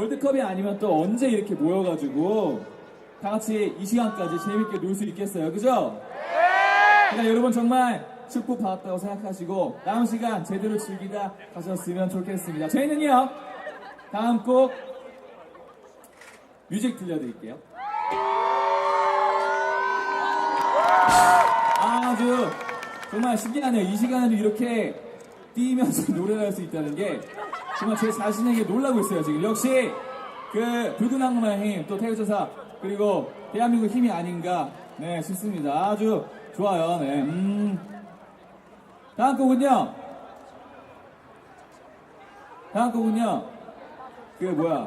월드컵이 아니면 또 언제 이렇게 모여가지고 다 같이 이 시간까지 재밌게 놀 수 있겠어요. 그죠? 그러니까 여러분 정말 축복 받았다고 생각하시고 남은 시간 제대로 즐기다 가셨으면 좋겠습니다. 저희는요 다음 곡 뮤직 들려드릴게요. 아주 정말 신기하네요. 이 시간에도 이렇게 뛰면서 노래를 할 수 있다는 게 정말 제 자신에게 놀라고 있어요. 지금 역시 그 붉은 악마의 힘, 또 태극조사 그리고 대한민국 힘이 아닌가 네 싶습니다. 아주 좋아요. 네. 음. 다음 곡은요. 다음 곡은요. 그 뭐야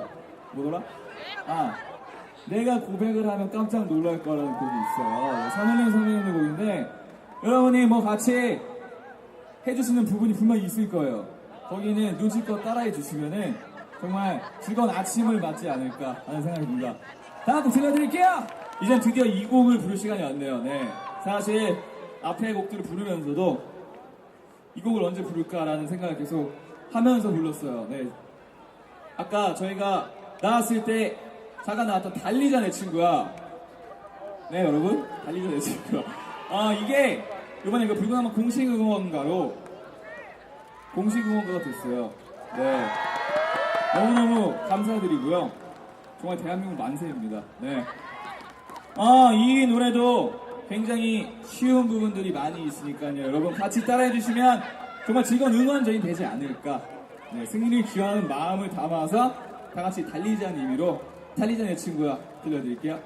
뭐더라? 아 내가 고백을 하면 깜짝 놀랄 거라는 곡이 있어요. 선생님 선생님의 곡인데 여러분이 뭐 같이 해주시는 부분이 분명히 있을 거예요. 거기는 눈치껏 따라해 주시면은 정말 즐거운 아침을 맞지 않을까 하는 생각이 듭니다. 다음 곡 들려드릴게요. 이젠 드디어 이 곡을 부를 시간이 왔네요. 네. 사실 앞에 곡들을 부르면서도 이 곡을 언제 부를까라는 생각을 계속 하면서 불렀어요. 네. 아까 저희가 나왔을 때 잠깐 나왔던 달리자 내 친구야. 네 여러분 달리자 내 친구야. 아 이게 이번에 그 불구나마 공식 응원가로 공식 응원가가 됐어요. 네 너무너무 감사드리고요. 정말 대한민국 만세입니다. 네. 아, 이 노래도 굉장히 쉬운 부분들이 많이 있으니까요. 여러분 같이 따라해 주시면 정말 즐거운 응원전이 되지 않을까. 네, 승리를 기원하는 마음을 담아서 다 같이 달리자는 의미로 달리자 내 친구야 들려드릴게요.